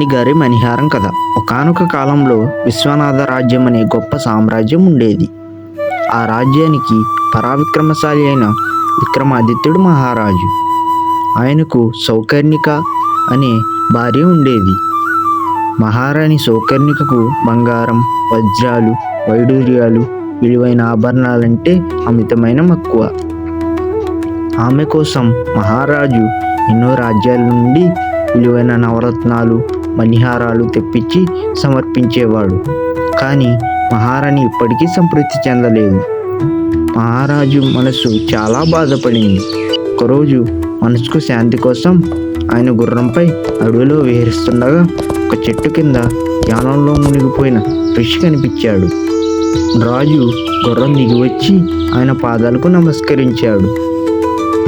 రాణిగారి మణిహారం కథ. ఒకానొక కాలంలో విశ్వనాథ రాజ్యం అనే గొప్ప సామ్రాజ్యం ఉండేది. ఆ రాజ్యానికి పరావిక్రమశాలి అయిన విక్రమాదిత్యుడు మహారాజు. ఆయనకు సౌకర్ణిక అనే భార్య ఉండేది. మహారాణి సౌకర్ణికకు బంగారం వజ్రాలు వైడూర్యాలు విలువైన ఆభరణాలంటే అమితమైన మక్కువ. ఆమె కోసం మహారాజు ఎన్నో రాజ్యాల నుండి విలువైన నవరత్నాలు మణిహారాలు తెప్పించి సమర్పించేవాడు. కానీ మహారాణి ఇప్పటికీ సంతృప్తి చెందలేదు. మహారాజు మనసు చాలా బాధపడింది. ఒకరోజు మనసుకు శాంతి కోసం ఆయన గుర్రంపై అడవిలో విహరిస్తుండగా ఒక చెట్టు కింద యానంలో మునిగిపోయిన ఫిష్ కనిపించాడు. రాజు గుర్రం దిగి వచ్చి ఆయన పాదాలకు నమస్కరించాడు.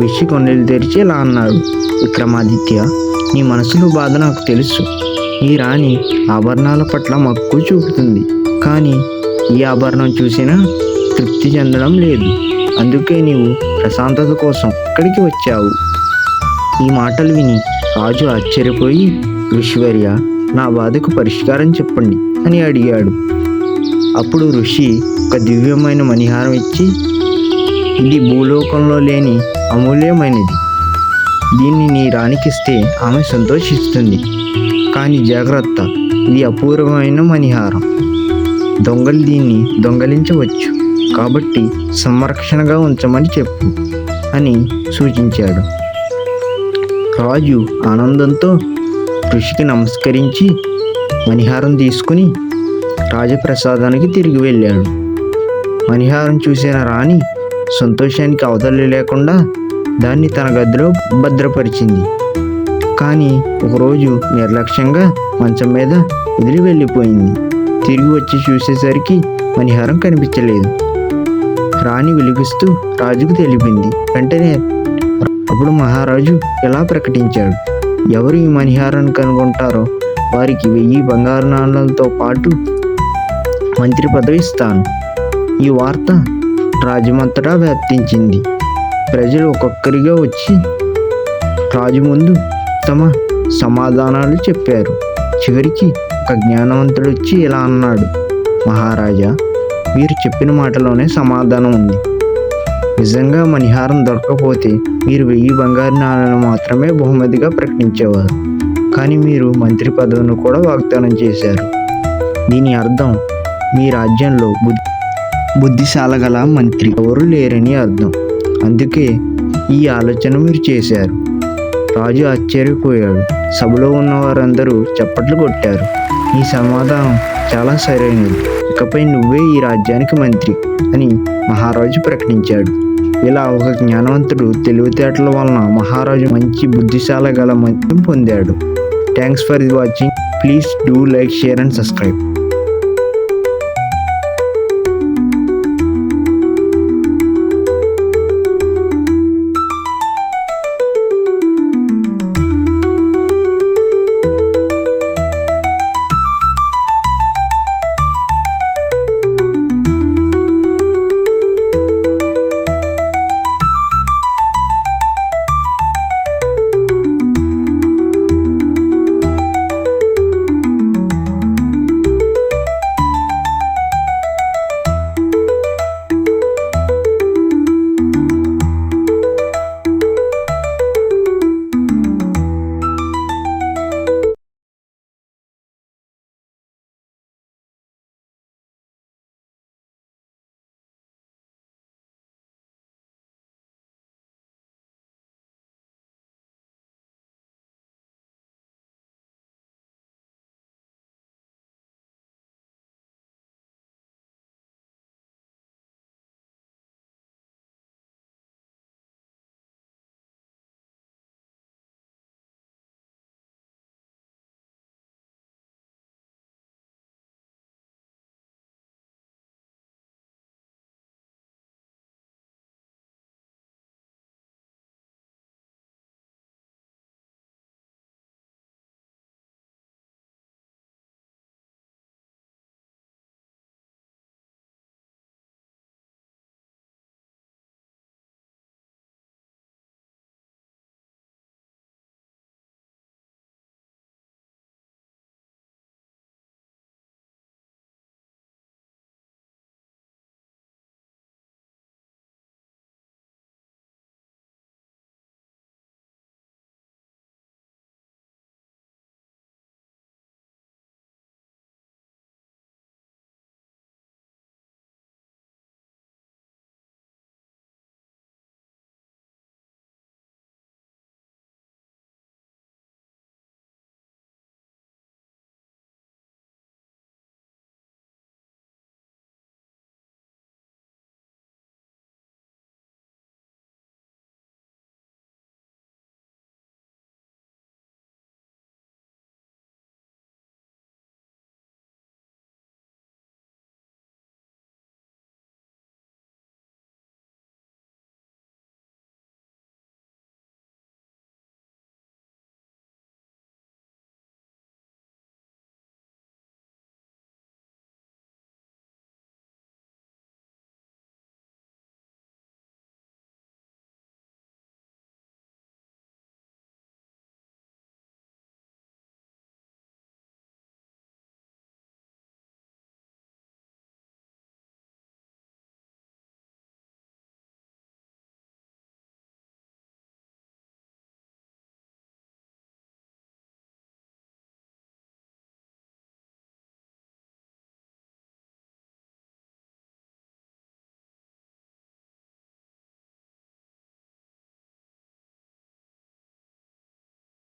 ఫిష్ కొండలు తెరిచి ఇలా అన్నాడు. విక్రమాదిత్య నీ మనసులో బాధ నాకు తెలుసు. ఈ రాణి ఆభరణాల పట్ల మక్కువ చూపుతుంది. కానీ ఈ ఆభరణం చూసినా తృప్తి చెందడం లేదు. అందుకే నీవు ప్రశాంతత కోసం ఇక్కడికి వచ్చావు. ఈ మాటలు విని రాజు ఆశ్చర్యపోయి ఋషివర్య నా బాధకు పరిష్కారం చెప్పండి అని అడిగాడు. అప్పుడు ఋషి ఒక దివ్యమైన మణిహారం ఇచ్చి ఇది భూలోకంలో లేని అమూల్యమైనది. దీన్ని నీ రాణికిస్తే ఆమె సంతోషిస్తుంది. కానీ జాగ్రత్త. ఇది అపూర్వమైన మణిహారం. దొంగలు దీన్ని దొంగలించవచ్చు. కాబట్టి సంరక్షణగా ఉంచమని చెప్పు అని సూచించాడు. రాజు ఆనందంతో ఋషికి నమస్కరించి మణిహారం తీసుకుని రాజప్రసాదానికి తిరిగి వెళ్ళాడు. మణిహారం చూసిన రాణి సంతోషానికి అవతలి లేకుండా దాన్ని తన గదిలో భద్రపరిచింది. కానీ ఒకరోజు నిర్లక్ష్యంగా మంచం మీద వదిలి వెళ్ళిపోయింది. తిరిగి వచ్చి చూసేసరికి మణిహారం కనిపించలేదు. రాణి వెలిగిస్తూ రాజుకు తెలిపింది. వెంటనే అప్పుడు మహారాజు ఇలా ప్రకటించాడు? ఎవరు ఈ మణిహారాన్ని కనుగొంటారో? వారికి వెయ్యి బంగారు నాణాలతో పాటు మంత్రి పదవి ఇస్తాను. ఈ వార్త రాజమంతటా వ్యాప్తించింది. ప్రజలు ఒక్కొక్కరిగా వచ్చి రాజు ముందు తమ సమాధానాలు చెప్పారు. చివరికి ఒక జ్ఞానవంతుడు వచ్చి ఇలా అన్నాడు. మహారాజా మీరు చెప్పిన మాటలోనే సమాధానం ఉంది. నిజంగా మణిహారం దొరకకపోతే మీరు వెయ్యి బంగారు నాణాలను మాత్రమే బహుమతిగా ప్రకటించేవారు. కానీ మీరు మంత్రి పదవిని కూడా వాగ్దానం చేశారు. దీని అర్థం మీ రాజ్యంలో బుద్ధి బుద్ధిశాల గల మంత్రి ఎవరు లేరని అర్థం. అందుకే ఈ ఆలోచన మీరు చేశారు. రాజు ఆశ్చర్యపోయాడు. సభలో ఉన్న వారందరూ చప్పట్లు కొట్టారు. ఈ సమాధానం చాలా సరైనది. ఇకపై నువ్వే ఈ రాజ్యానికి మంత్రి అని మహారాజు ప్రకటించాడు. ఇలా ఒక జ్ఞానవంతుడు తెలివితేటల వలన మహారాజు మంచి బుద్ధిశాల గల మంత్రి పొందాడు. Thanks for the watching. Please do like share and subscribe.